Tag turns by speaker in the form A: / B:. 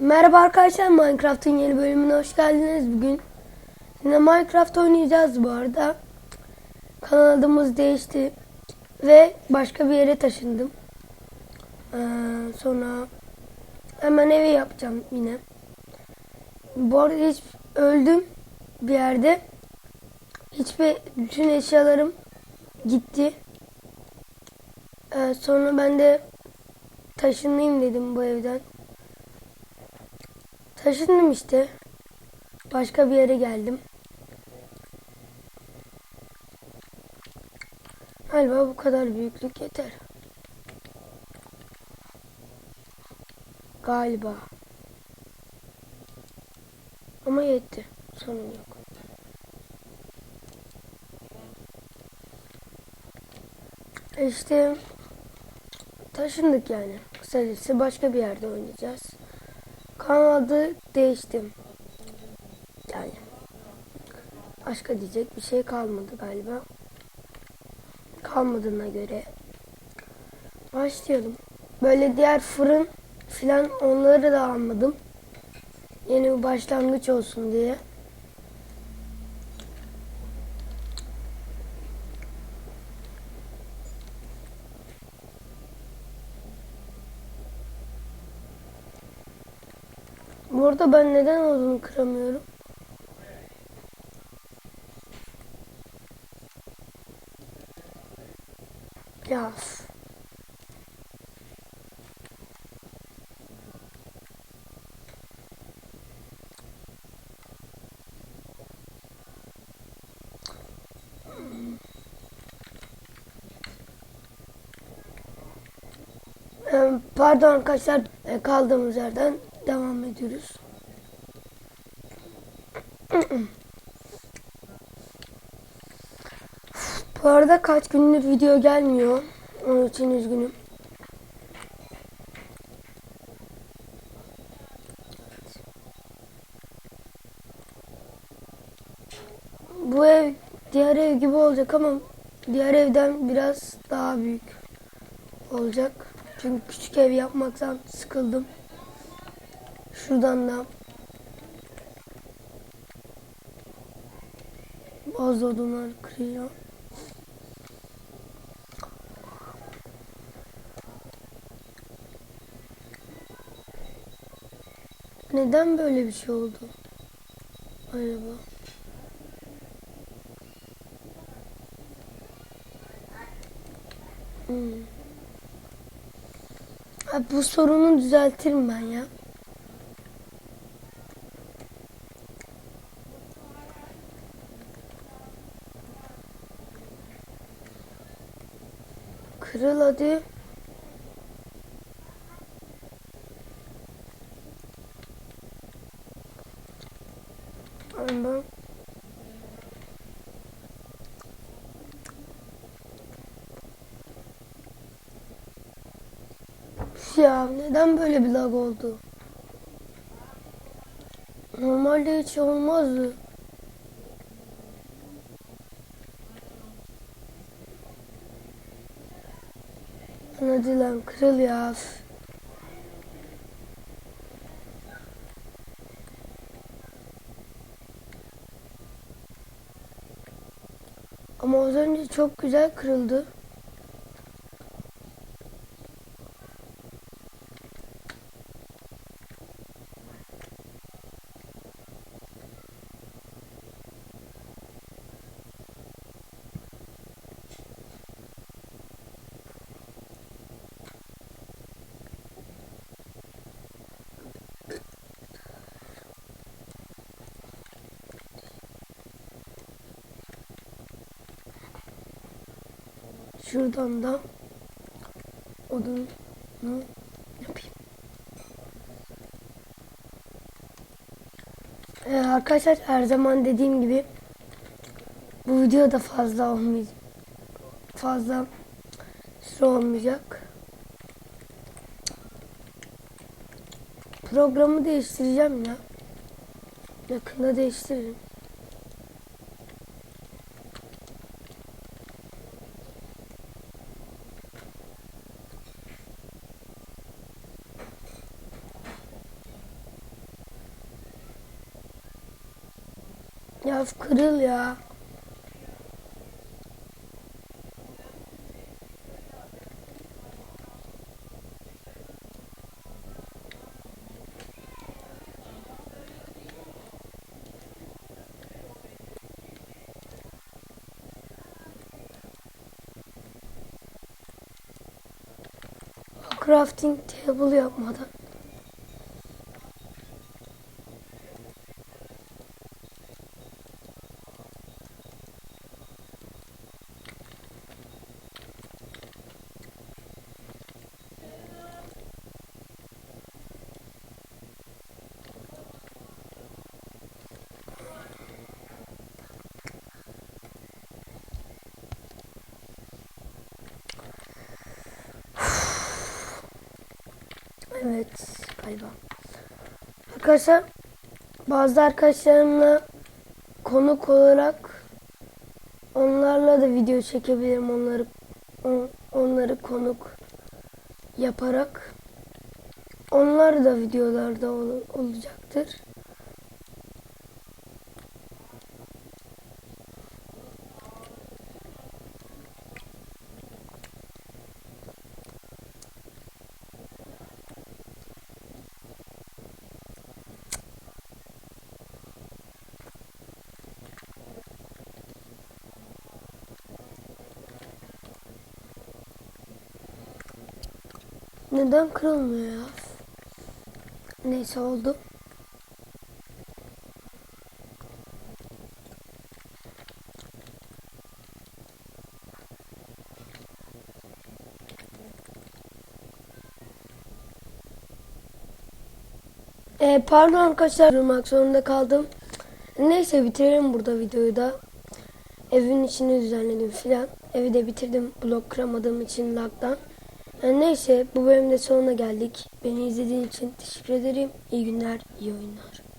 A: Merhaba arkadaşlar Minecraft'ın yeni bölümüne hoş geldiniz. Bugün yine Minecraft oynayacağız bu arada. Kanal değişti ve başka bir yere taşındım. Ee, sonra hemen evi yapacağım yine. Bu arada hiç öldüm bir yerde. Hiçbir bütün eşyalarım gitti. Ee, sonra ben de taşınayım dedim bu evden. Taşındım işte. Başka bir yere geldim. Galiba bu kadar büyüklük yeter. Galiba. Ama yetti. Sorun yok. İşte taşındık yani. Kısacası başka bir yerde oynayacağız. Kanal adı değiştim. Yani başka diyecek bir şey kalmadı galiba. Kalmadığına göre başlayalım. Böyle diğer fırın filan onları da almadım. Yeni bir başlangıç olsun diye. Burada ben neden odun kıramıyorum? Ya. üf. Ee, Pardon arkadaşlar e, kaldığımız yerden devam ediyoruz. Bu arada kaç gündür video gelmiyor. Onun için üzgünüm. Bu ev diğer ev gibi olacak ama diğer evden biraz daha büyük olacak. Çünkü küçük ev yapmaktan sıkıldım. Şuradan da bazı odunlar kırıyor. Neden böyle bir şey oldu? Acaba? Hmm. Ha, bu sorunu düzeltirim ben ya. Ben Üf Ya neden böyle bir lag oldu? Normalde hiç olmazdı. Hadi lan kırıl. Ama az önce çok güzel kırıldı. Şuradan da odunu yapayım. Ee, arkadaşlar her zaman dediğim gibi bu video da fazla olmayacak. Fazla süre olmayacak. Programı değiştireceğim ya. Yakında değiştiririm. Ya kırıl ya. Crafting table yapmadan. Evet galiba. Arkadaşlar bazı arkadaşlarımla konuk olarak onlarla da video çekebilirim. Onları on- onları konuk yaparak onlar da videolarda ol- olacaktır. Neden kırılmıyor ya? Neyse oldu. Ee, pardon arkadaşlar durmak zorunda kaldım. Neyse bitirelim burada videoyu da. Evin içini düzenledim filan. Evi de bitirdim blok kıramadığım için lagdan. Yani neyse bu bölümde sonuna geldik. Beni izlediğin için teşekkür ederim. İyi günler, iyi oyunlar.